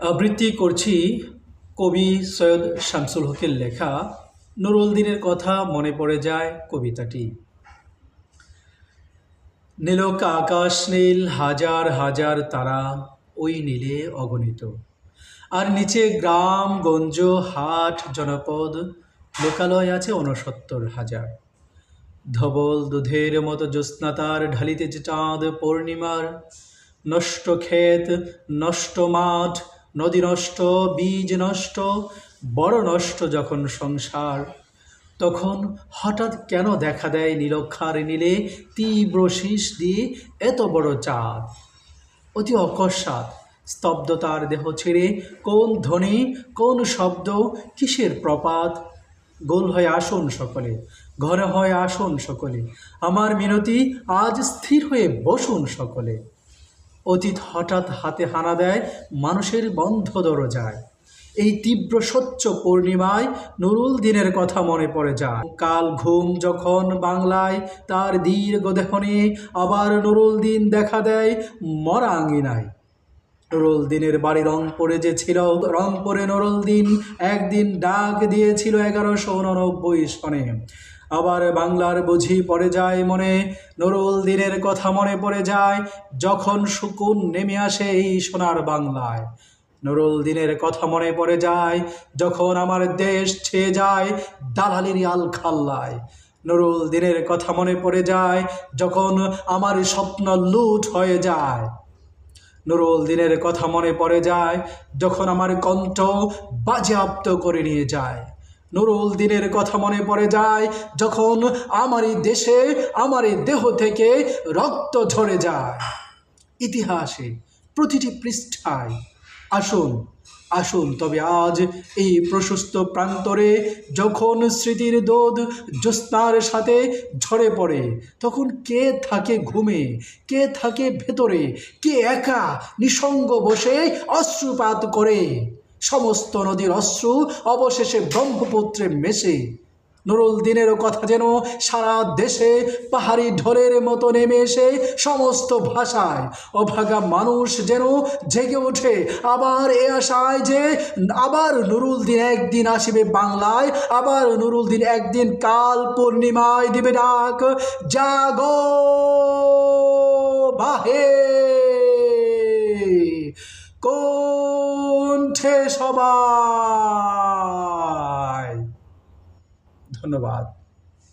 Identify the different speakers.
Speaker 1: আবৃত্তি করছি কবি সৈয়দ শামসুল হকের লেখা, নুরুল দিনের কথা মনে পড়ে যায় কবিতাটি। নীলক আকাশ নীল, হাজার হাজার তারা ওই নীলে অগণিত। আর নিচে গ্রাম, গঞ্জ, হাট, জনপদ, লোকালয় আছে ঊনসত্তর হাজার। ধবল দুধের মতো জ্যোৎস্নাতার ঢালিতেছে চাঁদ পূর্ণিমার। নষ্ট ক্ষেত, নষ্ট মাঠ নদী নষ্ট, বীজ নষ্ট, বড় নষ্ট যখন সংসার, তখন হঠাৎ কেন দেখা দেয় নীলক্ষার নীলে তীব্র শীষ দিয়ে এত বড় চাঁদ? অতি অকস্মাৎ স্তব্ধতার দেহ ছেড়ে কোন ধ্বনি, কোন শব্দ, কিসের প্রপাত? গোল হয়ে আসুন সকলে ঘরে হয় আসুন সকলে, আমার মিনতি আজ স্থির হয়ে বসুন সকলে। অতীত হঠাৎ হাতে হানা দেয়, মানুষের বন্ধ দরজায়। এই তীব্র স্বচ্ছ পূর্ণিমায় নুরুল দিনের কথা মনে পড়ে যায়। কাল ঘুম যখন বাংলায়, তার দীর্ঘ দেখনে আবার নুরুল দিন দেখা দেয় মরা আঙ্গিনায় নুরুল দিনের বাড়ি রংপুরে যে ছিল, রংপুরে নুরুল দিন একদিন ডাক দিয়েছিল এগারোশো উননব্বই সনে। আবার বাংলার বুঝি পড়ে যায় মনে, নুরুল দিনের কথা মনে পড়ে যায়, যখন সুকুন নেমে আসে এই সোনার বাংলায়। নুরুল দিনের কথা মনে পড়ে যায়, যখন আমার দেশ ছেয়ে যায় দালালির আল খাল্লায়। নুরুল দিনের কথা মনে পড়ে যায়, যখন আমার স্বপ্ন লুট হয়ে যায়। নুরুল দিনের কথা মনে পড়ে যায়, যখন আমার কণ্ঠ বাজেয়াপ্ত করে নিয়ে যায়। নুরুল দিনের কথা মনে পড়ে যায়, যখন আমারই দেশে, আমারই দেহ থেকে রক্ত ঝরে যায়। ইতিহাসে প্রতিটি পৃষ্ঠায় আসুন আসুন, তবে আজ এই প্রশস্ত প্রান্তরে যখন স্মৃতির দোদ জ্যোৎস্নার সাথে ঝরে পড়ে, তখন কে থাকে ঘুমে, কে থাকে ভেতরে, কে একা নিসঙ্গ বসে অশ্রুপাত করে? সমস্ত নদীর অশ্রু অবশেষে ব্রহ্মপুত্রে মেশে। নুরুল দিনেরও কথা যেন সারা দেশে পাহাড়ি ঢোলের মতো নেমে এসে সমস্ত ভাষায় অভাগা মানুষ যেন জেগে ওঠে। আবার এ আশায় যে আবার নুরুল দিন একদিন আসিবে বাংলায়, আবার নুরুল দিন একদিন কাল পূর্ণিমায় দিবে ডাক, জাগো বাহে। কণ্ঠে সবাই ধন্যবাদ।